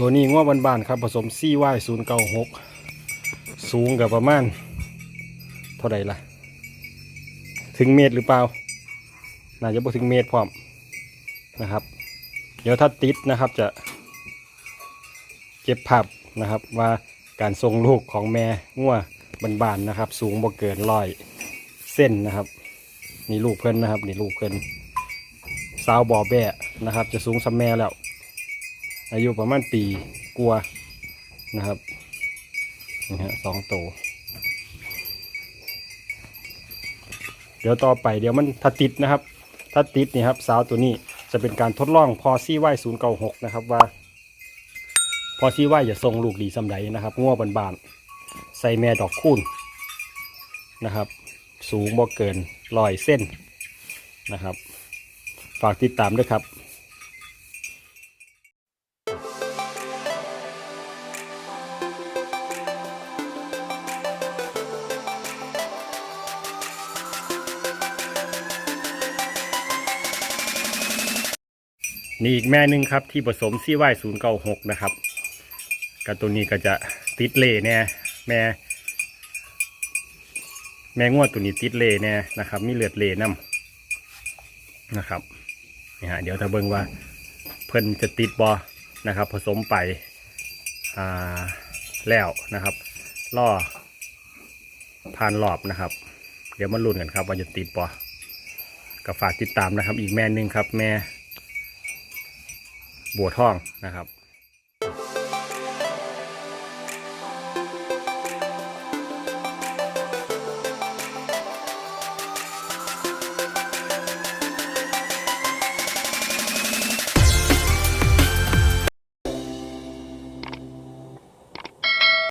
ตัวนี้ง้อบานๆครับผสมซี่วายศูนย์เก้าหกสูงกับประมาณ เท่าไหร่ล่ะ ถึงเมตรหรือเปล่า น่าจะบ่ถึงเมตรพร้อมนะครับ เดี๋ยวถ้าติดนะครับจะเก็บภาพนะครับว่าการทรงลูกของแม่งัวบานๆนะครับ สูงบ่เกินร้อยเส้นนะครับนี่ลูกเพิ่นนะครับนี่ลูกเพิ่นสาวบ่อแบะนะครับ จะสูงสัมแม่แล้ว อายุประมาณปีกลัวนะครับนี่ฮะสองโตวเดี๋ยวต่อไปเดี๋ยวมันถ้าติดนะครับ ถ้าติดนี่ครับสาวตัวนี้จะเป็นการทดลองพอซี่ไหวศูนย์เก้าหกนะครับว่า พอซี่ไหวจะทรงลูกดีสำไรนะครับง้อบานๆใส่แม่ดอกคูณนะครับ สูงบ่เกินร้อยเส้นนะครับ ฝากติดตามด้วยครับ นี่อีกแม่นึงครับที่ผสมซี่ไว้ศูนย์เก้าหกนะครับกับตัวนี้ก็จะติดเล่แน่แม่ แม่งวดตัวนี้ติดเล่แน่นะครับ มีเลือดเล่น้ำนะครับนี่ฮะเดี๋ยวถ้าเบิ่งว่าเพิ่นจะติดบอนะครับ ผสมไปอ่าแล้วนะครับล่อผ่านรอบนะครับ เดี๋ยวมาลุ้นกันครับว่าจะติดบอก็ฝากติดตามนะครับ อีกแม่นึงครับแม่ บัวทองนะครับ